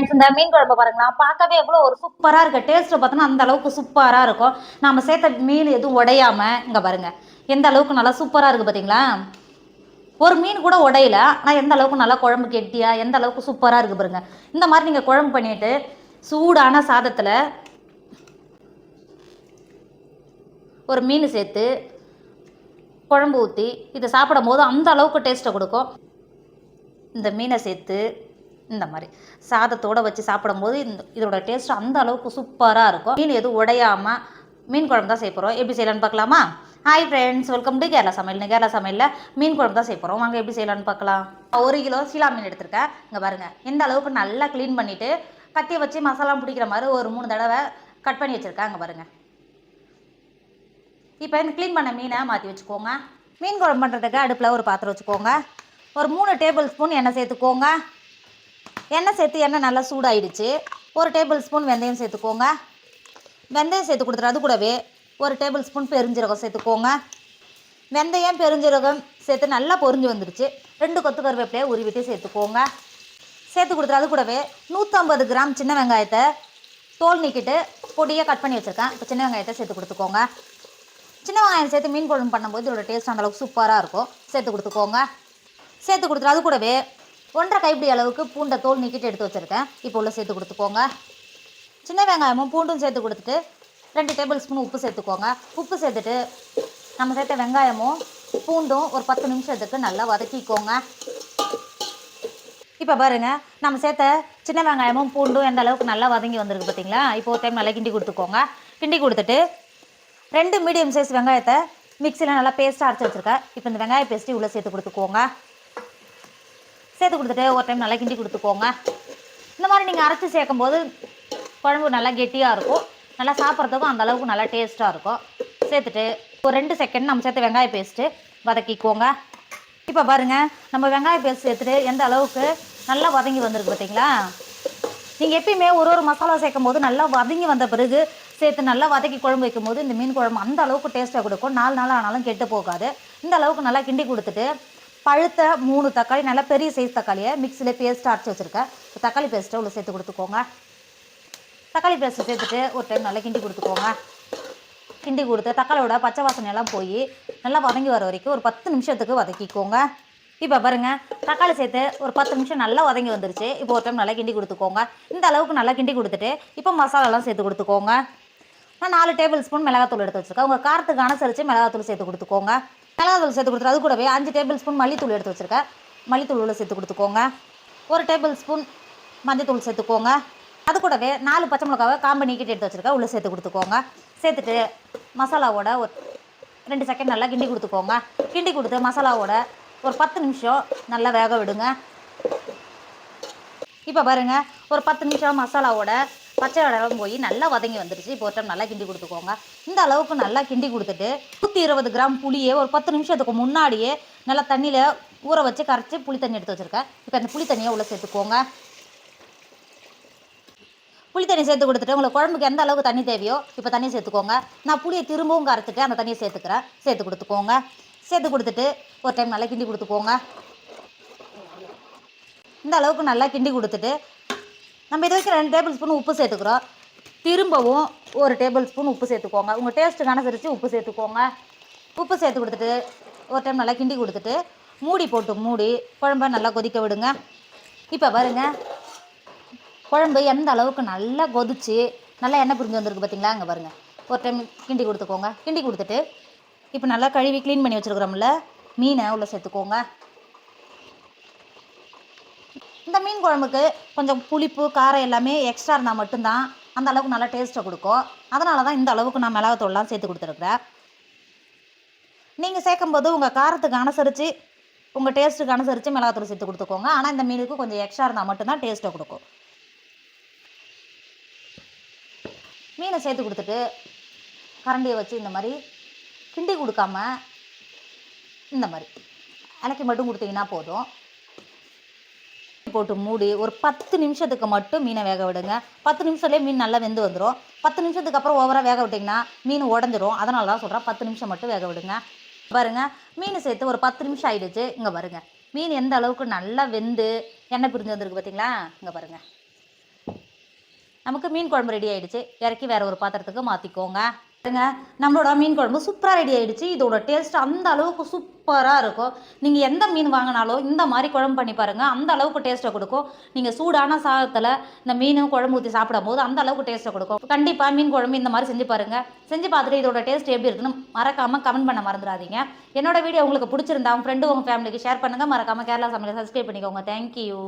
Friends இந்த மீன் குழம்பு பாருங்களா பார்க்கவே எவ்வளோ ஒரு சூப்பராக இருக்குது டேஸ்ட்டு பார்த்தோன்னா அந்த அளவுக்கு சூப்பராக இருக்கும். நம்ம சேர்த்த மீன் எதுவும் உடையாமல் இங்கே பாருங்க. எந்த அளவுக்கு நல்லா சூப்பராக இருக்குது பார்த்தீங்களா ஒரு மீன் கூட உடையல ஆனால் எந்த அளவுக்கு நல்லா குழம்பு கெட்டியா எந்த அளவுக்கு சூப்பராக இருக்குது பாருங்க. இந்த மாதிரி நீங்கள் குழம்பு பண்ணிட்டு சூடான சாதத்தில் ஒரு மீன் சேர்த்து குழம்பு ஊற்றி இதை சாப்பிடும் போது அந்த அளவுக்கு டேஸ்ட்டை கொடுக்கும். இந்த மீனை சேர்த்து இந்த மாதிரி. சாதத்தோடு வச்சு சாப்பிடும்போது இந்த இதோட டேஸ்ட் அந்த அளவுக்கு சூப்பராக இருக்கும். மீன் எதுவும் உடையாமல் மீன் குழம்பு தான் செய்ய போகிறோம் எப்படி செய்யலான்னு பார்க்கலாமா? Hi friends welcome to Kerala சமையல் கேரளா சமையலில் மீன் குழம்பு தான் செய்ய போகிறோம் வாங்க எப்படி செய்யலான்னு பார்க்கலாம். ஒரு கிலோ சீலா மீன் எடுத்திருக்கேன். இங்கே பாருங்கள் இந்த அளவுக்கு நல்லா க்ளீன் பண்ணிவிட்டு கத்தியை வச்சு மசாலா பிடிக்கிற மாதிரி ஒரு மூணு தடவை கட் பண்ணி வச்சுருக்கேன். பாருங்கள் இப்போ இந்த க்ளீன் பண்ண மீனை மாற்றி வச்சுக்கோங்க. மீன் குழம்பு பண்ணுறதுக்கு அடுப்பில் ஒரு பாத்திரம் வச்சுக்கோங்க. ஒரு மூணு டேபிள் ஸ்பூன் எண்ணெய் சேர்த்துக்கோங்க. எண்ணெய் சேர்த்து எண்ணெய் நல்லா சூடாயிடுச்சு. ஒரு டேபிள் ஸ்பூன் வெந்தயம் சேர்த்துக்கோங்க. வெந்தயம் சேர்த்து கொடுத்துரு அது கூடவே ஒரு டேபிள் ஸ்பூன் பெருஞ்சீரகம் சேர்த்துக்கோங்க. வெந்தயம் பெருஞ்சீரகம் சேர்த்து நல்லா பொரிஞ்சு வந்துடுச்சு ரெண்டு கொத்து கருவேப்பிலையை உருவிட்டு சேர்த்துக்கோங்க. சேர்த்து கொடுத்துரு அது கூடவே நூற்றம்பது கிராம் சின்ன வெங்காயத்தை தோல் நீக்கிட்டு பொடியாக கட் பண்ணி வச்சுருக்கேன். இப்போ சின்ன வெங்காயத்தை சேர்த்து கொடுத்துக்கோங்க. சின்ன வெங்காயம் சேர்த்து மீன் குழம்பு பண்ணும்போது இதோட டேஸ்ட் அந்த அளவுக்கு சூப்பராக இருக்கும். சேர்த்து கொடுத்துக்கோங்க. சேர்த்து கொடுத்துரு அது கூடவே ஒன்றரை கைப்பிடி அளவுக்கு பூண்டை தோல் நீக்கிட்டு எடுத்து வச்சுருக்கேன். இப்போ உள்ள சேர்த்து கொடுத்துக்கோங்க. சின்ன வெங்காயமும் பூண்டும் சேர்த்து கொடுத்துட்டு ரெண்டு டேபிள் ஸ்பூன் உப்பு சேர்த்துக்கோங்க. உப்பு சேர்த்துட்டு நம்ம சேர்த்த வெங்காயமும் பூண்டும் ஒரு பத்து நிமிஷத்துக்கு நல்லா வதக்கிக்கோங்க. இப்போ பாருங்கள் நம்ம சேர்த்த சின்ன வெங்காயமும் பூண்டும் எந்த அளவுக்கு நல்லா வதங்கி வந்திருக்கு பார்த்தீங்களா இப்போ ஒரு டைம் நல்லா கிண்டி கொடுத்துக்கோங்க. கிண்டி கொடுத்துட்டு ரெண்டு மீடியம் சைஸ் வெங்காயத்தை மிக்சியில் நல்லா பேஸ்ட்டாக அரைச்சி வச்சுருக்கேன். இப்போ இந்த வெங்காய பேஸ்ட்டு உள்ளே சேர்த்து கொடுத்துக்கோங்க. சேர்த்து கொடுத்துட்டு ஒரு டைம் நல்லா கிண்டி கொடுத்துக்கோங்க. இந்த மாதிரி நீங்கள் அரைச்சி சேர்க்கும் போது குழம்பு நல்லா கெட்டியாக இருக்கும். நல்லா சாப்பிட்றதுக்கும் அந்த அளவுக்கு நல்லா டேஸ்ட்டாக இருக்கும். சேர்த்துட்டு ஒரு ரெண்டு செகண்ட் நம்ம சேர்த்து வெங்காய பேஸ்ட்டு வதக்கிக்கோங்க. இப்போ பாருங்கள் நம்ம வெங்காய பேஸ்ட் சேர்த்துட்டு எந்த அளவுக்கு நல்லா வதங்கி வந்திருக்கு பார்த்தீங்களா நீங்கள் எப்பயுமே ஒரு ஒரு மசாலா சேர்க்கும் போது நல்லா வதங்கி வந்த பிறகு சேர்த்து நல்லா வதக்கி குழம்பு வைக்கும் போது இந்த மீன் குழம்பு அந்த அளவுக்கு டேஸ்ட்டாக கொடுக்கும். நாலு நாள் ஆனாலும் கெட்டு போகாது. இந்த அளவுக்கு நல்லா கிண்டி கொடுத்துட்டு பழுத்த மூணு தக்காளி நல்லா பெரிய சைஸ் தக்காளியை மிக்சியில் பேஸ்ட்டாக அரைச்சி வச்சுருக்கேன். தக்காளி பேஸ்ட்டை உள்ள சேர்த்து கொடுத்துக்கோங்க. தக்காளி பேஸ்ட்டு சேர்த்துட்டு ஒரு டைம் நல்லா கிண்டி கொடுத்துக்கோங்க. கிண்டி கொடுத்து தக்காளியோட பச்சை வாசனையெல்லாம் போய் நல்லா வதங்கி வர வரைக்கும் ஒரு பத்து நிமிஷத்துக்கு வதக்கிக்கோங்க. இப்போ பாருங்கள் தக்காளி சேர்த்து ஒரு பத்து நிமிஷம் நல்லா வதங்கி வந்துருச்சு. இப்போ ஒரு டைம் நல்லா கிண்டி கொடுத்துக்கோங்க. இந்த அளவுக்கு நல்லா கிண்டி கொடுத்துட்டு இப்போ மசாலாலாம் சேர்த்து கொடுத்துக்கோங்க. நான் நாலு டேபிள் ஸ்பூன் மிளகாத்தூள் எடுத்து வச்சுருக்கேன். உங்கள் காரத்துக்கு அனுசரித்து மிளகாத்தூள் சேர்த்து கொடுத்துக்கோங்க. மிளகாத்தூள் சேர்த்து கொடுத்துரு. அது கூடவே அஞ்சு டேபிள் ஸ்பூன் மல்லித்தூள் எடுத்து வச்சுருக்கேன் மல்லித்தூள் உள்ள சேர்த்து கொடுத்துக்கோங்க. ஒரு டேபிள் ஸ்பூன் மஞ்சத்தூள் சேர்த்துக்கோங்க. அது கூடவே நாலு பச்சை மிளகாவை காம்பு நீக்கிட்டு எடுத்து வச்சுருக்கேன் உள்ளே சேர்த்து கொடுத்துக்கோங்க. சேர்த்துட்டு மசாலாவோட ஒரு ரெண்டு செகண்ட் நல்லா கிண்டி கொடுத்துக்கோங்க. கிண்டி கொடுத்து மசாலாவோட ஒரு பத்து நிமிஷம் நல்லா வேக விடுங்க. இப்போ பாருங்க. ஒரு பத்து நிமிஷம் மசாலாவோட பச்சை வடகம் போய் நல்லா வதங்கி வந்துருச்சு. இப்போ ஒரு டைம் நல்லா கிண்டி கொடுத்துக்கோங்க. இந்த அளவுக்கு நல்லா கிண்டி கொடுத்துட்டு நூற்றி இருபது கிராம் புளியை ஒரு பத்து நிமிஷத்துக்கு முன்னாடியே நல்லா தண்ணியில் ஊற வச்சு கரைச்சி புளி தண்ணி எடுத்து வச்சுருக்கேன். இப்போ அந்த புளி தண்ணியை உள்ளே சேர்த்துக்கோங்க. புளி தண்ணி சேர்த்து கொடுத்துட்டு உங்களுக்கு குழம்புக்கு எந்த அளவுக்கு தண்ணி தேவையோ இப்போ தண்ணி சேர்த்துக்கோங்க. நான் புளியை திரும்பவும் கரைச்சிட்டு அந்த தண்ணியை சேர்த்துக்கிறேன். சேர்த்து கொடுத்துக்கோங்க. சேர்த்து கொடுத்துட்டு ஒரு டைம் நல்லா கிண்டி கொடுத்துக்கோங்க. இந்த அளவுக்கு நல்லா கிண்டி கொடுத்துட்டு நம்ம இது வரைக்கும் ரெண்டு டேபிள் ஸ்பூன் உப்பு சேர்த்துக்கிறோம். திரும்பவும் ஒரு டேபிள் ஸ்பூன் உப்பு சேர்த்துக்கோங்க. உங்கள் டேஸ்ட்டுக்கு அனுசரித்து உப்பு சேர்த்துக்கோங்க. உப்பு சேர்த்து கொடுத்துட்டு ஒரு டைம் நல்லா கிண்டி கொடுத்துட்டு மூடி போட்டு மூடி குழம்ப நல்லா கொதிக்க விடுங்க. இப்போ பாருங்க குழம்பு எந்த அளவுக்கு நல்லா கொதிச்சு நல்லா எண்ணெய் பிரிஞ்சு வந்திருக்கு பார்த்தீங்களா அங்கே பாருங்கள் ஒரு டைம் கிண்டி கொடுத்துக்கோங்க. கிண்டி கொடுத்துட்டு இப்போ நல்லா கழுவி க்ளீன் பண்ணி வச்சுருக்குறோம்ல மீனை உள்ளே சேர்த்துக்கோங்க. இந்த மீன் குழம்புக்கு கொஞ்சம் புளிப்பு காரம் எல்லாமே எக்ஸ்ட்ரா இருந்தால் மட்டும்தான் அந்த அளவுக்கு நல்லா டேஸ்ட்டை கொடுக்கும். அதனால தான் இந்த அளவுக்கு நான் மிளகாத்தூள்லாம் சேர்த்து கொடுத்துருக்குறேன். நீங்கள் சேர்க்கும்போது உங்கள் காரத்துக்கு அனுசரித்து உங்கள் டேஸ்ட்டுக்கு அனுசரித்து மிளகாத்தூள் சேர்த்து கொடுத்துக்கோங்க. ஆனால் இந்த மீனுக்கு கொஞ்சம் எக்ஸ்ட்ரா இருந்தால் மட்டும்தான் டேஸ்ட்டை கொடுக்கும். மீனை சேர்த்து கொடுத்துட்டு கரண்டியை வச்சு இந்த மாதிரி கிண்டி கொடுக்காம இந்த மாதிரி. இலக்கி மட்டும் கொடுத்தீங்கன்னா போதும். போட்டு மூடி ஒரு பத்து நிமிஷத்துக்கு மட்டும் மீனை வேக விடுங்க. பத்து நிமிஷத்துலேயே மீன் நல்லா வெந்து வந்துடும் பத்து நிமிஷத்துக்கு அப்புறம் ஓவராக வேக விட்டிங்கன்னா மீன் உடஞ்சிரும். அதனால தான் சொல்கிறேன் பத்து நிமிஷம் மட்டும் வேக விடுங்க. பாருங்கள் மீன் சேர்த்து ஒரு பத்து நிமிஷம் ஆயிடுச்சு. இங்கே பாருங்க மீன் எந்த அளவுக்கு நல்லா வெந்து எண்ணெய் பிரிஞ்சு வந்திருக்கு பார்த்தீங்களா இங்கே பாருங்க. நமக்கு மீன் குழம்பு ரெடி ஆகிடுச்சு இறக்கி வேற ஒரு பாத்திரத்துக்கு மாற்றிக்கோங்க பாருங்க நம்மளோட மீன் குழம்பு சூப்பராக ரெடி ஆயிடுச்சு. இதோட டேஸ்ட் அந்த அளவுக்கு சூப்பராக இருக்கும். நீங்கள் எந்த மீன் வாங்கினாலும் இந்த மாதிரி குழம்பு பண்ணி பாருங்கள் அந்த அளவுக்கு டேஸ்ட்டை கொடுக்கும். நீங்கள் சூடான சாதத்தில் இந்த மீனும் குழம்பு ஊற்றி சாப்பிடும் போது அந்த அளவுக்கு டேஸ்ட்டை கொடுக்கும். கண்டிப்பாக மீன் குழம்பு இந்த மாதிரி செஞ்சு பாருங்கள் செஞ்சு பார்த்துட்டு இதோட டேஸ்ட் எப்படி இருக்குன்னு மறக்காமல் கமெண்ட் பண்ண மறந்துடாதீங்க. என்னோட வீடியோ உங்களுக்கு பிடிச்சிருந்தா உங்கள் ஃப்ரெண்டு உங்கள் ஃபேமிலிக்கு ஷேர் பண்ணுங்கள் மறக்காமல் கேரளா சமையல் சப்ஸ்கிரைப் பண்ணிக்கோங்க. தேங்க்யூ